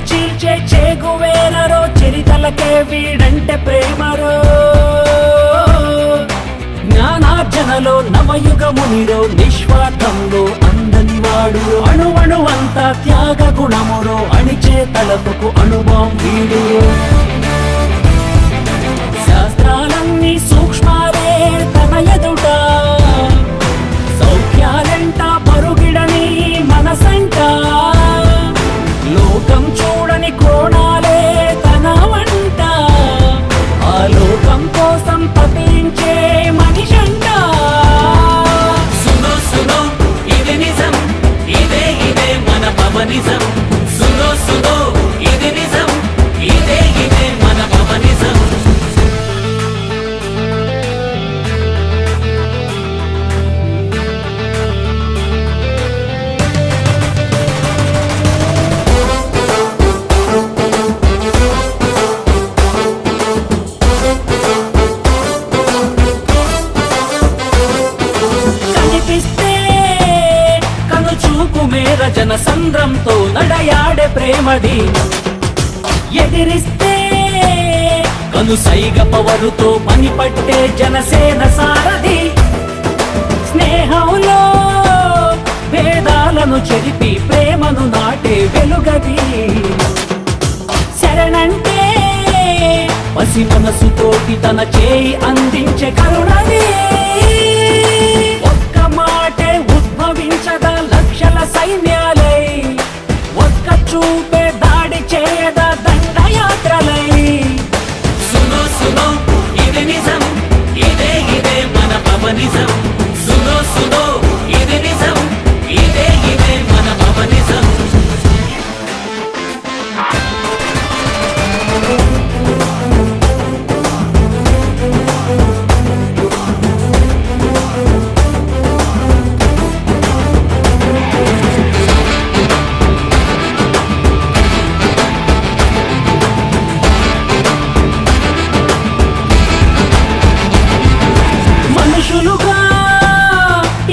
చెరిని చీల్చే చేగువేనరో చెరితలకే వీడంటే ప్రేమరో. జ్ఞానార్జనలో నవయుగమునిరో నిస్వార్థంలో అందని అణువణువంతా త్యాగ గుణమురో అణిచే తలపుకు అణువం వీడియో. జన సంద్రంతో నడయాడే ప్రేమది. ఎదిరిస్తే కను సైగ పవరుతో పని పట్టే జనసేన సారథి. స్నేహంలో భేదాలను చెరిపి ప్రేమను నాటే వెలుగది. శరణంటే పసి మనసుతోటి తన చేయి అందించే కరుణదే. మనుషులుగా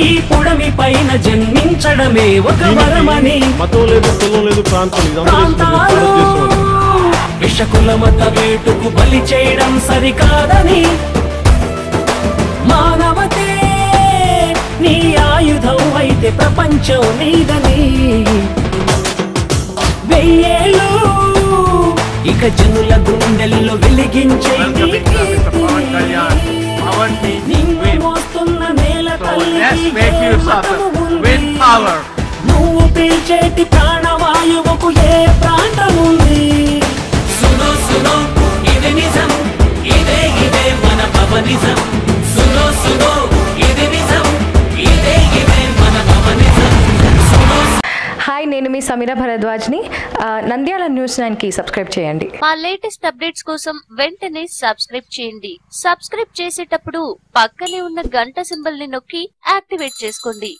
ఈ పుడమి పైన జన్మించడమే ఒక వరమని. మతం లేదు కులం లేదు ప్రాంతం ప్రాంతాలు విషకుల మత వేటుకు బలి చేయడం సరికాదని. మానవతే నీ ఆయుధం అయితే ప్రపంచం నీదని. వెయ్యేళ్ళు ఇక జనుల గుండెల్లో వెలిగించే let's make use of it. ఉంది? Win power. నువ్వు పీల్చేటి ప్రాణవాయువుకు ఏ ప్రాంతం ఉంది సునో సునో హాయ్ నేను మీ సమీర భరద్వాజ్ని నంద్యాల న్యూస్ నైన్కి సబ్స్క్రైబ్ చేయండి. మా లేటెస్ట్ అప్డేట్స్ కోసం వెంటనే సబ్స్క్రైబ్ చేయండి. సబ్స్క్రైబ్ చేసేటప్పుడు పక్కనే ఉన్న గంట సింబల్ని నొక్కి యాక్టివేట్ చేసుకోండి.